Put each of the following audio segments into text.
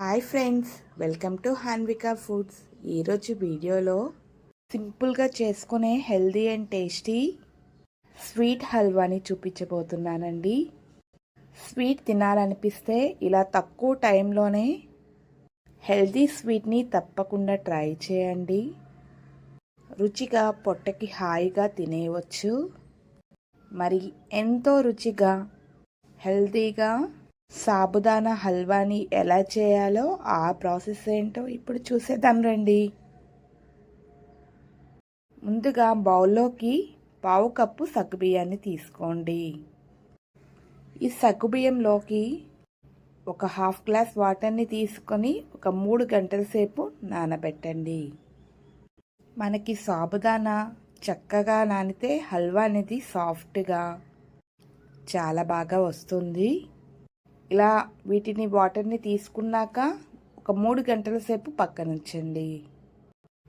Hi friends welcome to Hanvika foods. ఈరోజు వీడియోలో సింపుల్గా చేసుకునే హెల్దీ అండ్ టేస్టీ స్వీట్ హల్వాని చూపించబోతున్నానండి. స్వీట్ తినాలనిపిస్తే ఇలా తక్కువ టైంలోనే హెల్దీ స్వీట్ని తప్పకుండా ట్రై చేయండి. రుచిగా పొట్టకి హాయిగా తినేయవచ్చు మరి ఎంతో రుచిగా హెల్దీగా సాబుదానా హల్వాని ఎలా చేయాలో ఆ ప్రాసెస్ ఏంటో ఇప్పుడు చూసేద్దాం రండి. ముందుగా బౌల్లోకి పావు కప్పు సగ్గుబియ్యాన్ని తీసుకోండి. ఈ సగ్గుబియ్యంలోకి ఒక హాఫ్ గ్లాస్ వాటర్ని తీసుకొని ఒక మూడు గంటల సేపు నానబెట్టండి. మనకి సాబుదానా చక్కగా నానితే హల్వా అనేది సాఫ్ట్గా చాలా బాగా వస్తుంది. ఇలా వీటిని వాటర్ని తీసుకున్నాక ఒక మూడు గంటల సేపు పక్కనుంచండి.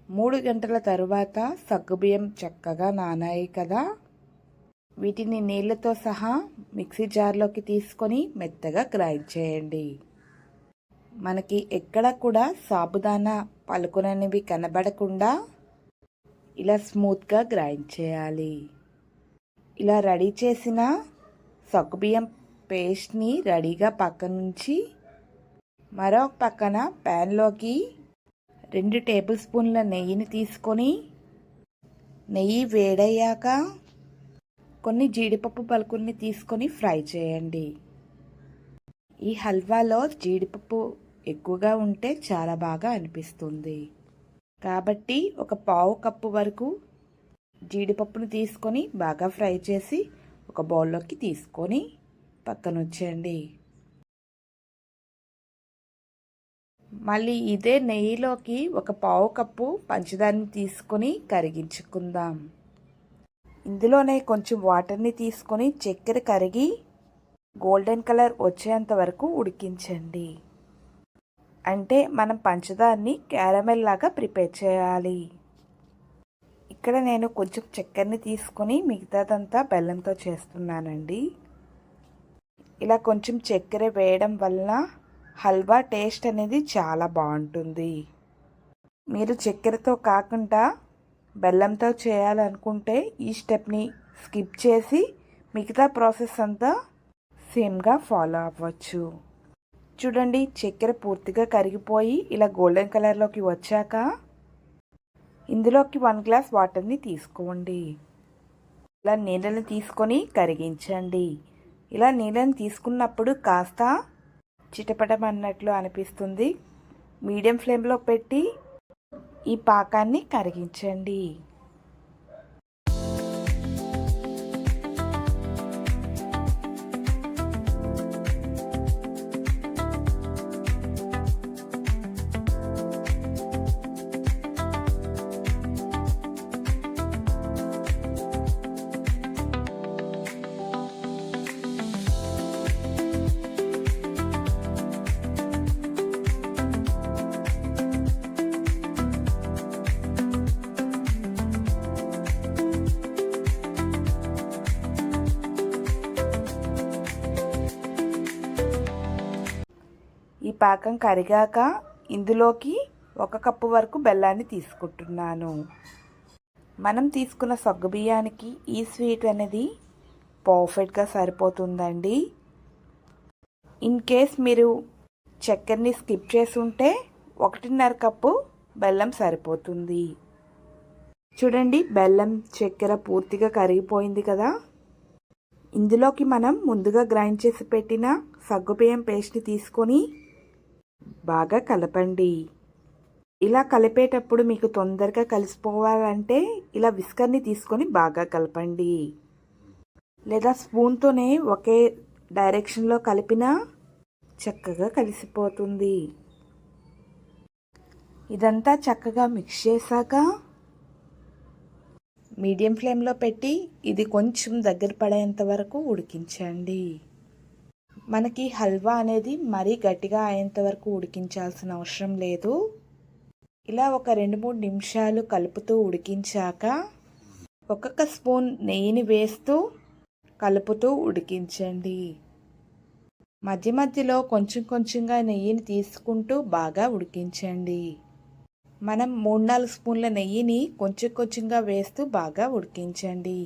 మూడు గంటల తరువాత సగ్గుబియ్యం చక్కగా నానాయి కదా. వీటిని నీళ్ళతో సహా మిక్సీ జార్లోకి తీసుకొని మెత్తగా గ్రైండ్ చేయండి. మనకి ఎక్కడ కూడా సాబుదానా పలుకుననివి కనబడకుండా ఇలా స్మూత్గా గ్రైండ్ చేయాలి. ఇలా రెడీ చేసిన సగ్గుబియ్యం పేస్ట్ని రెడీగా పక్క నుంచి మరొక పక్కన ప్యాన్లోకి రెండు టేబుల్ స్పూన్ల నెయ్యిని తీసుకొని నెయ్యి వేడయ్యాక కొన్ని జీడిపప్పు పలుకుల్ని తీసుకొని ఫ్రై చేయండి. ఈ హల్వాలో జీడిపప్పు ఎక్కువగా ఉంటే చాలా బాగా అనిపిస్తుంది. కాబట్టి ఒక పావు కప్పు వరకు జీడిపప్పును తీసుకొని బాగా ఫ్రై చేసి ఒక బౌల్లోకి తీసుకొని పక్కన వచ్చేయండి మళ్ళీ ఇదే నెయ్యిలోకి ఒక పావు కప్పు పంచదారని తీసుకొని కరిగించుకుందాం. ఇందులోనే కొంచెం వాటర్ని తీసుకొని చక్కెర కరిగి గోల్డెన్ కలర్ వచ్చేంత వరకు ఉడికించండి. అంటే మనం పంచదారని క్యారమెల్ లాగా ప్రిపేర్ చేయాలి. ఇక్కడ నేను కొంచెం చక్కెరని తీసుకొని మిగతాదంతా బెల్లంతో చేస్తున్నానండి. ఇలా కొంచెం చక్కెర వేయడం వలన హల్వా టేస్ట్ అనేది చాలా బాగుంటుంది. మీరు చక్కెరతో కాకుండా బెల్లంతో చేయాలనుకుంటే ఈ స్టెప్ని స్కిప్ చేసి మిగతా ప్రాసెస్ అంతా సేమ్గా ఫాలో అవ్వచ్చు. చూడండి చక్కెర పూర్తిగా కరిగిపోయి ఇలా గోల్డెన్ కలర్లోకి వచ్చాక ఇందులోకి వన్ గ్లాస్ వాటర్ని తీసుకోండి. ఇలా నీళ్ళని తీసుకొని కరిగించండి. ఇలా నీళ్ళని తీసుకున్నప్పుడు కాస్త చిటపటమన్నట్లు అనిపిస్తుంది. మీడియం ఫ్లేమ్లో పెట్టి ఈ పాకాన్ని కరిగించండి. ఈ పాకం కరిగాక ఇందులోకి ఒక కప్పు వరకు బెల్లాన్ని తీసుకుంటున్నాను. మనం తీసుకున్న సగ్గుబియ్యానికి ఈ స్వీట్ అనేది పర్ఫెక్ట్గా సరిపోతుందండి. ఇన్ కేస్ మీరు చక్కెరని స్కిప్ చేసి ఉంటే ఒకటిన్నర కప్పు బెల్లం సరిపోతుంది. చూడండి బెల్లం చక్కెర పూర్తిగా కరిగిపోయింది కదా. ఇందులోకి మనం ముందుగా గ్రైండ్ చేసి పెట్టిన సగ్గుబియ్యం పేస్ట్ని తీసుకొని బాగా కలపండి. ఇలా కలిపేటప్పుడు మీకు తొందరగా కలిసిపోవాలంటే ఇలా విస్కర్ని తీసుకొని బాగా కలపండి. లేదా స్పూన్తోనే ఒకే డైరెక్షన్లో కలిపినా చక్కగా కలిసిపోతుంది. ఇదంతా చక్కగా మిక్స్ చేశాక మీడియం ఫ్లేమ్లో పెట్టి ఇది కొంచెం దగ్గర పడేంత వరకు ఉడికించండి. మనకి హల్వా అనేది మరీ గట్టిగా అయ్యేంత వరకు ఉడికించాల్సిన అవసరం లేదు. ఇలా ఒక రెండు మూడు నిమిషాలు కలుపుతూ ఉడికించాక ఒక్కొక్క స్పూన్ నెయ్యిని వేస్తూ కలుపుతూ ఉడికించండి. మధ్య మధ్యలో కొంచెం కొంచెంగా నెయ్యిని తీసుకుంటూ బాగా ఉడికించండి. మనం మూడు నాలుగు స్పూన్ల నెయ్యిని కొంచెం కొంచెంగా వేస్తూ బాగా ఉడికించండి.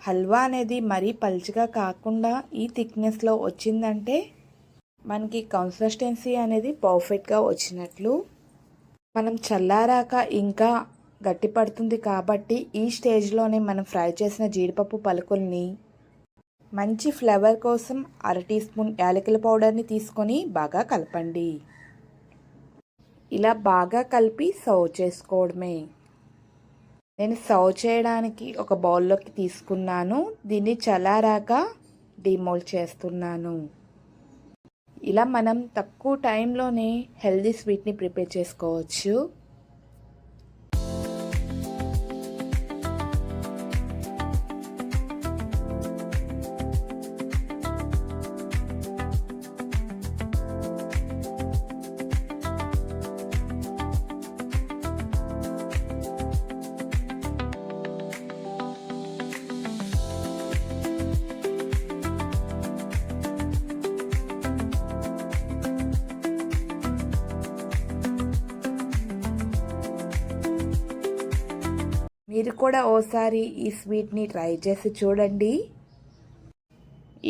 హల్వా అనేది మరీ పలుచగా కాకుండా ఈ థిక్నెస్లో వచ్చిందంటే మనకి కన్సిస్టెన్సీ అనేది పర్ఫెక్ట్గా వచ్చినట్లు. మనం చల్లారాక ఇంకా గట్టి పడుతుంది కాబట్టి ఈ స్టేజ్లోనే మనం ఫ్రై చేసిన జీడిపప్పు పలుకుల్ని మంచి ఫ్లేవర్ కోసం అర టీ స్పూన్ యాలకుల పౌడర్ని తీసుకొని బాగా కలపండి. ఇలా బాగా కలిపి సర్వ్ చేసుకోవడమే. నేను సర్వ్ చేయడానికి ఒక బౌల్లోకి తీసుకున్నాను. దీన్ని చల్లారాక డిమోల్డ్ చేస్తున్నాను. ఇలా మనం తక్కువ టైంలోనే హెల్దీ స్వీట్ని ప్రిపేర్ చేసుకోవచ్చు. మీరు కూడా ఓసారి ఈ స్వీట్ని ట్రై చేసి చూడండి.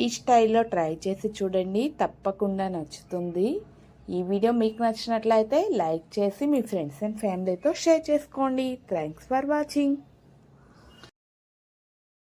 ఈ స్టైల్లో ట్రై చేసి చూడండి. తప్పకుండా నచ్చుతుంది. ఈ వీడియో మీకు నచ్చినట్లయితే లైక్ చేసి మీ ఫ్రెండ్స్ అండ్ ఫ్యామిలీతో షేర్ చేసుకోండి. Thanks for watching.